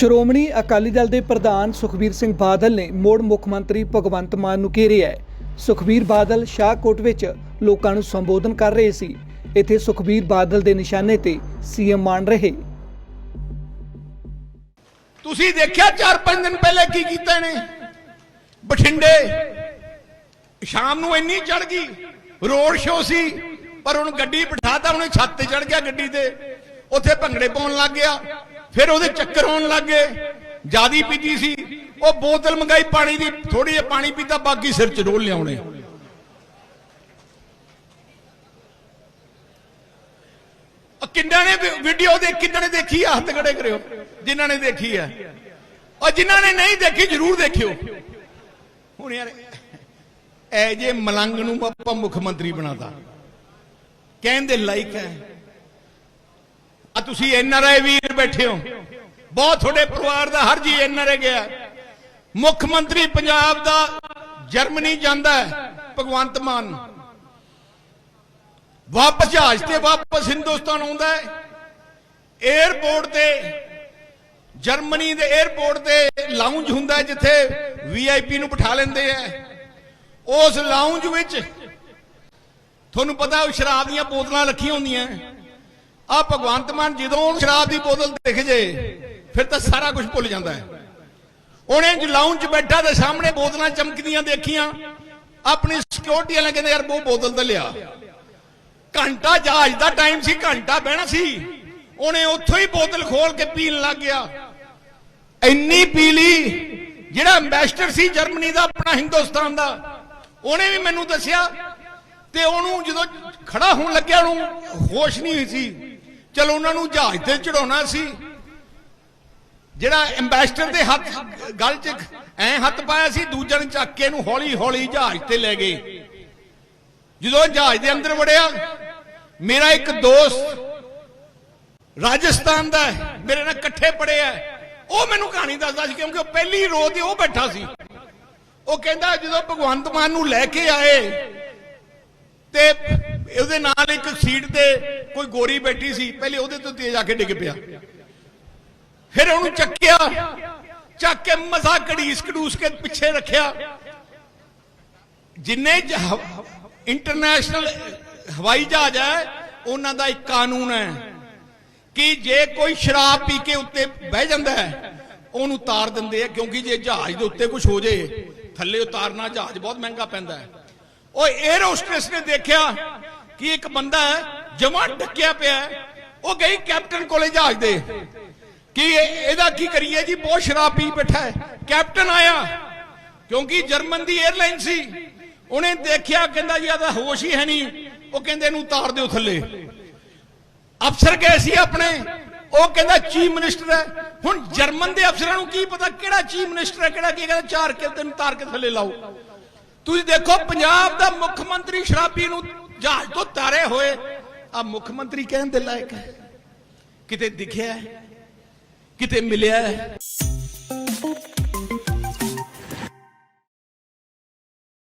ਸ਼੍ਰੋਮਣੀ ਅਕਾਲੀ ਦਲ ਦੇ ਪ੍ਰਧਾਨ ਸੁਖਬੀਰ ਸਿੰਘ ਬਾਦਲ ਨੇ ਮੋੜ ਮੁੱਖ ਮੰਤਰੀ ਭਗਵੰਤ ਮਾਨ ਨੂੰ ਘੇਰਿਆ ਹੈ। ਸੁਖਬੀਰ ਬਾਦਲ ਸ਼ਾਹਕੋਟ ਵਿੱਚ ਲੋਕਾਂ ਨੂੰ ਸੰਬੋਧਨ ਕਰ ਰਹੇ ਸੀ। ਇੱਥੇ ਸੁਖਬੀਰ ਬਾਦਲ ਦੇ ਨਿਸ਼ਾਨੇ ਤੇ ਸੀਐਮ ਮਾਨ ਰਹੇ। ਤੁਸੀਂ ਦੇਖਿਆ 4-5 ਦਿਨ ਪਹਿਲੇ ਕੀ ਕੀਤਾ ਨੇ ਬਠਿੰਡੇ। ਸ਼ਾਮ ਨੂੰ ਇੰਨੀ ਚੜ ਗਈ। ਰੋਡ ਸ਼ੋ ਸੀ, ਪਰ ਹੁਣ ਗੱਡੀ ਬਿਠਾਤਾ, ਉਹਨੇ ਛੱਤ ਤੇ ਚੜ ਗਿਆ ਗੱਡੀ ਤੇ। ਉੱਥੇ ਭੰਗੜੇ ਪਾਉਣ ਲੱਗ ਗਿਆ। ਫਿਰ ਉਹਦੇ ਚੱਕਰ ਆਉਣ ਲੱਗ ਗਏ। ਜਿਆਦੀ ਪੀਤੀ ਸੀ। ਉਹ ਬੋਤਲ ਮੰਗਾਈ, ਪਾਣੀ ਦੀ ਥੋੜੀ ਜਿਹੀ ਪਾਣੀ ਪੀਤਾ ਬਾਕੀ ਸਿਰ ਚ ਡੋਲ ਲਿਆਉਣੇ। ਕਿੰਨਾਂ ਨੇ ਵੀਡੀਓ ਦੇ ਕਿੰਨਾਂ ਨੇ ਦੇਖੀ ਆ? ਹੱਥ ਖੜੇ ਕਰਿਓ। ਜਿਨ੍ਹਾਂ ਨੇ ਦੇਖੀ ਆ। ਔਰ ਜਿਨ੍ਹਾਂ ਨੇ ਨਹੀਂ ਦੇਖੀ, ਜਰੂਰ ਦੇਖਿਓ। ਹੁਣ ਯਾਰ ਐ ਜੇ ਮਲੰਗ ਨੂੰ ਆਪਾਂ ਮੁੱਖ ਮੰਤਰੀ ਬਣਾਤਾ, ਕਹਿਣ ਦੇ ਲਾਇਕ ਹੈ। ਆ ਤੁਸੀਂ ਐਨਆਰਆਈ ਵੀਰ ਬੈਠੇ ਹੋ। ਬਹੁਤ ਤੁਹਾਡੇ ਪਰਿਵਾਰ ਦਾ ਹਰ ਜੀ ਐਨਆਰਆਈ ਗਿਆ। ਮੁੱਖ ਮੰਤਰੀ ਪੰਜਾਬ ਦਾ ਜਰਮਨੀ ਜਾਂਦਾ ਹੈ, ਭਗਵੰਤ ਮਾਨ। ਵਾਪਸ ਜਹਾਜ਼ ਤੇ ਵਾਪਸ ਹਿੰਦੁਸਤਾਨ ਆਉਂਦਾ ਹੈ। 에ਅਰਪੋਰਟ ਤੇ, ਜਰਮਨੀ ਦੇ 에ਅਰਪੋਰਟ ਤੇ ਲਾਉਂਜ ਹੁੰਦਾ ਹੈ ਜਿੱਥੇ ਵੀਆਈਪੀ ਨੂੰ ਬਿਠਾ ਲੈਂਦੇ ਆ। ਉਸ ਲਾਉਂਜ ਵਿੱਚ, ਤੁਹਾਨੂੰ ਪਤਾ ਉਹ ਸ਼ਰਾਬ ਦੀਆਂ ਬੋਤਲਾਂ ਰੱਖੀਆਂ ਹੁੰਦੀਆਂ। ਆ ਭਗਵੰਤ ਮਾਨ ਜਦੋਂ ਉਹਨੂੰ ਸ਼ਰਾਬ ਦੀ ਬੋਤਲ ਦਿਖ ਜੇ, ਫਿਰ ਤਾਂ ਸਾਰਾ ਕੁਝ ਭੁੱਲ ਜਾਂਦਾ ਹੈ। ਉਹਨੇ ਜਲਾਉਣ 'ਚ ਬੈਠਾ ਤੇ ਸਾਹਮਣੇ ਬੋਤਲਾਂ ਚਮਕਦੀਆਂ ਦੇਖੀਆਂ। ਆਪਣੀ ਸਿਕਿਉਰਿਟੀ ਵਾਲੇ ਕਹਿੰਦੇ, ਯਾਰ ਉਹ ਬੋਤਲ ਤਾਂ ਲਿਆ। ਘੰਟਾ ਜਹਾਜ਼ ਦਾ ਟਾਈਮ ਸੀ, ਘੰਟਾ ਬਹਿਣਾ ਸੀ। ਉਹਨੇ ਉੱਥੋਂ ਹੀ ਬੋਤਲ ਖੋਲ ਕੇ ਪੀਣ ਲੱਗ ਗਿਆ। ਇੰਨੀ ਪੀ ਲਈ, ਜਿਹੜਾ ਐਮਬੈਸਡਰ ਸੀ ਜਰਮਨੀ ਦਾ, ਆਪਣਾ ਹਿੰਦੁਸਤਾਨ ਦਾ। ਉਹਨੇ ਵੀ ਮੈਨੂੰ ਦੱਸਿਆ ਤੇ ਉਹਨੂੰ ਜਦੋਂ ਖੜਾ ਹੋਣ ਲੱਗਿਆ, ਉਹਨੂੰ ਹੋਸ਼ ਨਹੀਂ ਹੋਈ ਸੀ। ਚਲੋ ਉਹਨਾਂ ਨੂੰ ਜਹਾਜ਼ ਤੇ ਚੜਾਉਣਾ ਸੀ। ਜਿਹੜਾ ਐਮਬੈਸਡਰ ਦੇ ਹੱਥ, ਗਲ 'ਚ ਐ ਹੱਥ ਪਾਇਆ ਸੀ, ਦੂਜੇ ਨੇ ਚੱਕ ਕੇ ਇਹਨੂੰ ਹੌਲੀ ਹੌਲੀ ਜਹਾਜ਼ ਤੇ ਲੈ ਗਏ। ਜਦੋਂ ਜਹਾਜ਼ ਦੇ ਅੰਦਰ ਵੜਿਆ, ਮੇਰਾ ਇੱਕ ਦੋਸਤ ਰਾਜਸਥਾਨ ਦਾ ਮੇਰੇ ਨਾਲ ਇਕੱਠੇ ਪੜਿਆ ਉਹ ਮੈਨੂੰ ਕਹਾਣੀ ਦੱਸਦਾ ਸੀ ਕਿਉਂਕਿ ਉਹ ਪਹਿਲੀ ਰੋ ਤੇ ਉਹ ਬੈਠਾ ਸੀ। ਉਹ ਕਹਿੰਦਾ ਜਦੋਂ ਭਗਵੰਤ ਮਾਨ ਨੂੰ ਲੈ ਕੇ ਆਏ ਤੇ ਉਹਦੇ ਨਾਲ ਇੱਕ ਸੀਟ ਤੇ ਕੋਈ ਗੋਰੀ ਬੈਠੀ ਸੀ, ਪਹਿਲੇ ਉਹਦੇ ਤੋਂ ਤੇਜ਼ ਆ ਕੇ ਡਿੱਗ ਪਿਆ। ਫਿਰ ਉਹਨੂੰ ਚੱਕਿਆ, ਚੱਕ ਕੇ ਮਜ਼ਾ ਘੜੀਸ ਕੜੂਸ ਕੇ ਪਿੱਛੇ ਰੱਖਿਆ। ਜਿੰਨੇ ਇੰਟਰਨੈਸ਼ਨਲ ਹਵਾਈ ਜਹਾਜ਼ ਹੈ, ਉਹਨਾਂ ਦਾ ਇੱਕ ਕਾਨੂੰਨ ਹੈ ਕਿ ਜੇ ਕੋਈ ਸ਼ਰਾਬ ਪੀ ਕੇ ਉੱਤੇ ਬਹਿ ਜਾਂਦਾ ਹੈ, ਉਹਨੂੰ ਉਤਾਰ ਦਿੰਦੇ ਆ, ਕਿਉਂਕਿ ਜੇ ਜਹਾਜ਼ ਦੇ ਉੱਤੇ ਕੁਝ ਹੋ ਜੇ, ਥੱਲੇ ਉਤਾਰਨਾ ਜਹਾਜ਼ ਬਹੁਤ ਮਹਿੰਗਾ ਪੈਂਦਾ ਹੈ। ਉਹ 에ਅਰ ਹੋਸਟਸ ਨੇ ਦੇਖਿਆ ਕਿ ਇੱਕ ਬੰਦਾ ਜਮਾ ਢੱਕਿਆ ਪਿਆ ਉਹ ਗਈ ਕੈਪਟਨ ਕੋਲੇ ਜਹਾਜ਼ ਦੇ। ਕਿ ਇਹਦਾ ਕੀ ਕਰੀਏ ਜੀ? ਬਹੁਤ ਸ਼ਰਾਬ ਪੀ ਬੈਠਾ ਹੈ। ਕੈਪਟਨ ਆਇਆ, ਕਿਉਂਕਿ ਜਰਮਨ ਦੀ 에ਅਰਲਾਈਨ ਸੀ। ਉਹਨੇ ਦੇਖਿਆ, ਕਹਿੰਦਾ ਜੀ, ਇਹਦਾ ਹੋਸ਼ ਹੀ ਹੈ ਨਹੀਂ। ਉਹ ਕਹਿੰਦੇ ਇਹਨੂੰ ਉਤਾਰ ਦਿਓ ਥੱਲੇ। ਅਫਸਰ ਗਏ ਸੀ ਆਪਣੇ। ਉਹ ਕਹਿੰਦਾ, ਚੀਫ ਮਿਨਿਸਟਰ ਹੈ। ਹੁਣ ਜਰਮਨ ਦੇ ਅਫਸਰਾਂ ਨੂੰ ਕੀ ਪਤਾ ਕਿਹੜਾ ਚੀਫ ਮਿਨਿਸਟਰ ਹੈ, ਕਿਹੜਾ ਕੀ ਕਹਿੰਦਾ, ਚਾਰ ਕੇ ਤੈਨੂੰ ਤਾਰ ਕੇ ਥੱਲੇ ਲਾਓ। ਤੁਸੀਂ ਦੇਖੋ, ਪੰਜਾਬ ਦਾ ਮੁੱਖ ਮੰਤਰੀ ਸ਼ਰਾਬੀ ਨੂੰ ਜਹਾਜ਼ ਤੋਂ ਤਾਰੇ ਹੋਏ। ਆ ਮੁੱਖ ਮੰਤਰੀ ਕਹਿਣ ਦੇ ਲਾਇਕ ਹੈ। ਕਿਤੇ ਦਿਖਿਆ ਹੈ, ਕਿਤੇ ਮਿਲਿਆ ਹੈ।